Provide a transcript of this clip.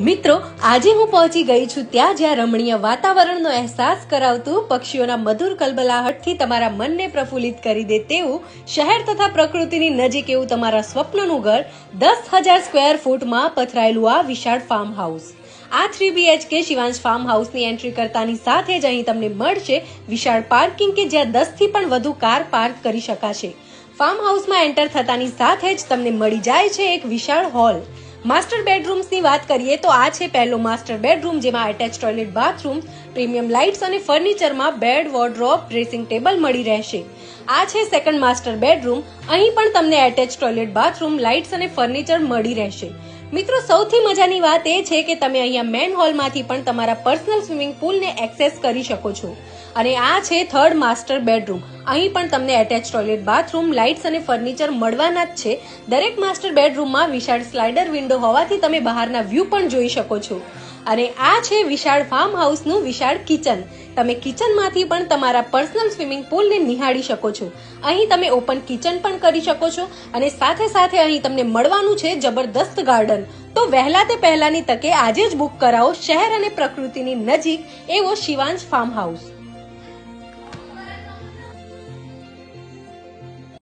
મિત્રો, આજે હું પહોંચી ગઈ છું ત્યાં જ્યાં રમણીય વાતાવરણનો અહેસાસ કરાવતું પક્ષીઓના મધુર કલબલાહટથી તમારા મનને પ્રફુલ્લિત કરી દે તેવું શહેર તથા પ્રકૃતિની નજીક એવું તમારા સ્વપ્નનું ઘર દસ હજાર સ્ક્વેર ફૂટમાં પથરાયેલું આ વિશાળ ફાર્મ હાઉસ આ થ્રી બીએચકે શિવાંશ ફાર્મ હાઉસની એન્ટ્રી કરતાની સાથે જ અહીં તમને મળશે વિશાળ પાર્કિંગ કે જ્યાં દસથી પણ વધુ કાર પાર્ક કરી શકાશે. ફાર્મ હાઉસમાં એન્ટર થતાની સાથે જ તમને મળી જાય છે એક વિશાળ હોલ માસ્ટર બેડરૂમ્સની વાત કરીએ તો આ છે પહેલો માસ્ટર બેડરૂમ જેમાં attach toilet bathroom premium lights અને ફર્નિચરમાં બેડ વોર્ડરોબ ડ્રેસિંગ ટેબલ મળી રહેશે. આ છે સેકન્ડ માસ્ટર બેડરૂમ અહીં પણ તમને એટેચ ટોયલેટ બાથરૂમ લાઇટ્સ અને ફર્નિચર મળી રહેશે. મિત્રો, સૌથી મજાની વાત એ છે કે તમે અહીંયા મેન હોલમાંથી પણ તમારા પર્સનલ સ્વિમિંગ પુલને એક્સેસ કરી શકો છો. અને આ છે થર્ડ માસ્ટર બેડરૂમ. અહીં પણ તમને એટેચ ટોયલેટ, બાથરૂમ, લાઇટ્સ અને ફર્નિચર મળવાના જ છે. દરેક માસ્ટર બેડરૂમમાં વિશાળ સ્લાઇડર વિન્ડો હોવાથી તમે બહારના વ્યૂ પણ જોઈ શકો છો. અને આ છે વિશાળ ફાર્મ હાઉસનું વિશાળ કિચન તમે કિચનમાંથી પણ તમારા પર્સનલ સ્વિમિંગ પુલને નિહાળી શકો છો. અહીં તમે ઓપન કિચન પણ કરી શકો છો અને સાથે સાથે અહીં તમને મળવાનું છે જબરદસ્ત ગાર્ડન તો વહેલા તે પહેલાની તકે આજે જ બુક કરાવો શહેર અને પ્રકૃતિની નજીક એવો શિવાંશ ફાર્મ હાઉસ